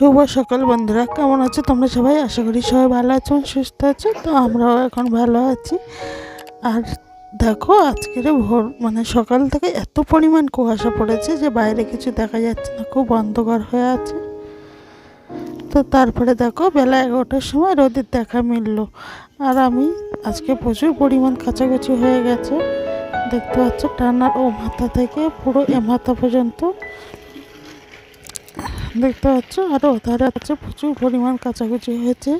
শুভ সকাল বন্ধুরা, কেমন আছো তোমরা সবাই? আশা করি সবাই ভালো আছো সুস্থ আছো, তো আমরাও এখন ভালো আছি। আর দেখো, আজকের ভোর মানে সকাল থেকে এত পরিমাণ কুয়াশা পড়েছে যে বাইরে কিছু দেখা যাচ্ছে না, খুব অন্ধকার হয়ে আছে। তো তারপরে দেখো, বেলা এগারোটার সময় রোদের দেখা মিললো। আর আমি, আজকে প্রচুর পরিমাণ কাছাকাছি হয়ে গেছে। দেখতে পাচ্ছ, টানার ও মাথা থেকে পুরো এ মাথা পর্যন্ত দেখতে পাচ্ছ? আর ওধারে আছে প্রচুর পরিমাণ কাচাকুচি হয়েছে।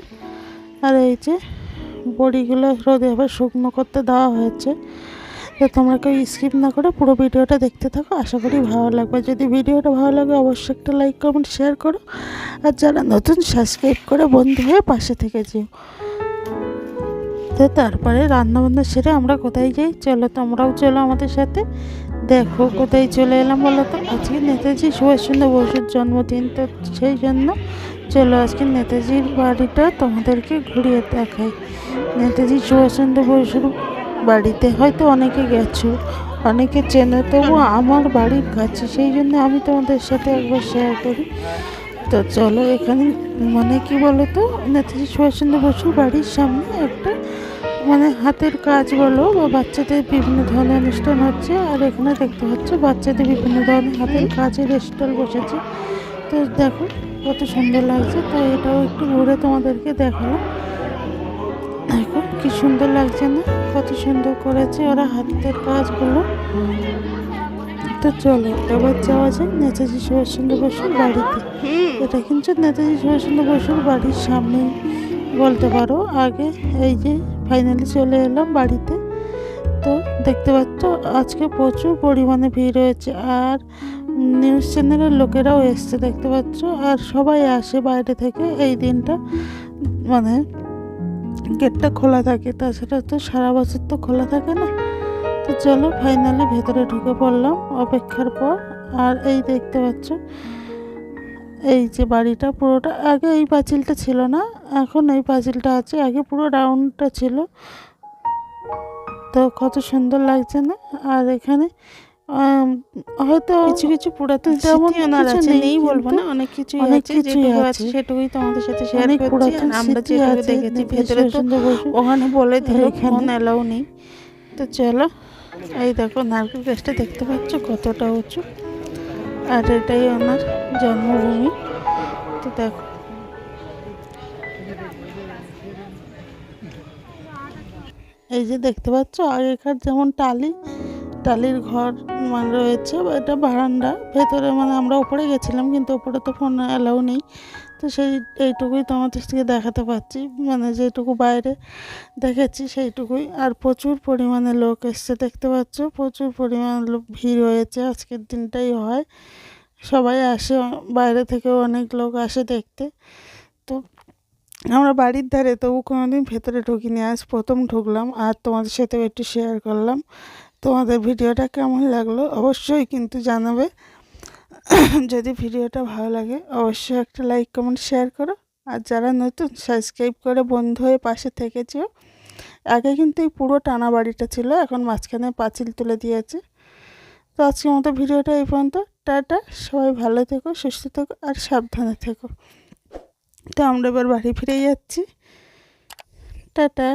আর এই যে বড়িগুলো রোদে আবার শুকনো করতে দেওয়া হয়েছে। তো তোমরা কেউ স্কিপ না করে পুরো ভিডিওটা দেখতে থাকো। আশা করি ভালো লাগবে। যদি ভিডিওটা ভালো লাগে, অবশ্যই একটা লাইক কমেন্ট শেয়ার করো। আর যারা নতুন সাবস্ক্রাইব করে বন্ধু হয়ে পাশে থেকে যেও। তো তারপরে রান্নাবান্না সেরে আমরা কোথায় যাই? চলো তোমরাও চলো আমাদের সাথে। দেখো কোথায় চলে এলাম বলো তো? আজকে নেতাজি সুভাষচন্দ্র বসুর জন্মদিন, তো সেই জন্য চলো আজকে নেতাজির বাড়িটা তোমাদেরকে ঘুরিয়ে দেখাই। নেতাজি সুভাষচন্দ্র বসুর বাড়িতে হয়তো অনেকে গেছো, অনেকে চেনে, তবু আমার বাড়ির কাছে, সেই জন্য আমি তোমাদের সাথে একবার শেয়ার করি। তো চলো এখানে মানে কি বলো তো? নেতাজি সুভাষচন্দ্র বসুর বাড়ির সামনে একটা মানে হাতের কাজ বলো বা বাচ্চাদের বিভিন্ন ধরনের অনুষ্ঠান হচ্ছে, আর এখানে দেখতে পাচ্ছ বাচ্চাদের বিভিন্ন ধরনের হাতের কাজের স্টল বসেছে। তো দেখো, কত সুন্দর লাগছে। তো এটাও একটু ঘুরে তোমাদেরকে দেখালাম। দেখো, কি সুন্দর লাগছে না? কত সুন্দর করেছে ওরা হাতের কাজগুলো। তো চলো এবার যাওয়া যায় নেতাজি সুভাষচন্দ্র বসুর বাড়িতে। এটা কিন্তু নেতাজি সুভাষচন্দ্র বসুর বাড়ির সামনেই বলতে পারো। আগে এই যে ফাইনালি চলে এলাম বাড়িতে। তো দেখতে পাচ্ছ, আজকে প্রচুর পরিমাণে ভিড় হয়েছে আর নিউজ চ্যানেলের লোকেরাও এসছে দেখতে পাচ্ছ। আর সবাই আসে বাইরে থেকে এই দিনটা মানে গেটটা খোলা থাকে। তাছাড়া তো সারা বছর তো খোলা থাকে না। তো চলো ফাইনালি ভেতরে ঢুকে পড়লাম অপেক্ষার পর। আর এই দেখতে পাচ্ছ এই যে বাড়িটা পুরোটা আগে এই পাঁচিলটা ছিল না এখন এই পাঁচিলটা আছে আগে পুরো রাউন্ডটা ছিল তো কত সুন্দর লাগছে না আর এখানে হয়তো কিছু কিছু পুরাতন তেমন কিছু আছে নেই বলব না অনেক কিছুই অনেক যেটুকু আছে। সেটুকুই তোমাদের সাথে শেয়ার করছি আমরা যেটুকু দেখেছি ভেতরে তো ওখানে বলে দিল। ফোন অ্যালাউ নেই তো চলো এই দেখো নারকেল গাছটা দেখতে পাচ্ছ কতটা উঁচু আর এটাই আমার জন্মভূমি। তো দেখো। এই যে দেখতে পাচ্ছ, আগেকার যেমন টালি, টালির ঘর মানে রয়েছে এটা বারান্দা। ভেতরে মানে আমরা ওপরে গেছিলাম, কিন্তু ওপরে তো ফোন অ্যালাউ নেই। তো সেই, এইটুকুই তোমাদের থেকে দেখাতে পারছি মানে যেটুকু বাইরে দেখেছি সেইটুকুই। আর প্রচুর পরিমাণে লোক এসছে, দেখতে পাচ্ছ? প্রচুর পরিমাণে লোক, ভিড় হয়েছে। আজকের দিনটাই হয়। সবাই আসে, বাইরে থেকেও অনেক লোক আসে দেখতে। তো আমরা বাড়ির ধারে তবু কোনোদিন ভেতরে ঢুকিনি। আজ প্রথম ঢুকলাম আর তোমাদের সাথেও একটু শেয়ার করলাম। তোমাদের ভিডিওটা কেমন লাগল অবশ্যই কিন্তু জানাবে। যদি ভিডিওটা ভালো লাগে, অবশ্যই একটা লাইক কমেন্ট শেয়ার করো। আর যারা নতুন সাবস্ক্রাইব করে বন্ধু হয়ে পাশে থেকেছো। আগে কিন্তু এই পুরো টানা বাড়িটা ছিল, এখন মাঝখানে পাঁচিল তুলে দিয়েছে। তো আজকের মতো ভিডিওটা এই পর্যন্ত। টাটা, সবাই ভালো থেকো, সুস্থ থেকো, আর সাবধানে থেকো। তো আমরা এবার বাড়ি ফিরে যাচ্ছি। টাটা।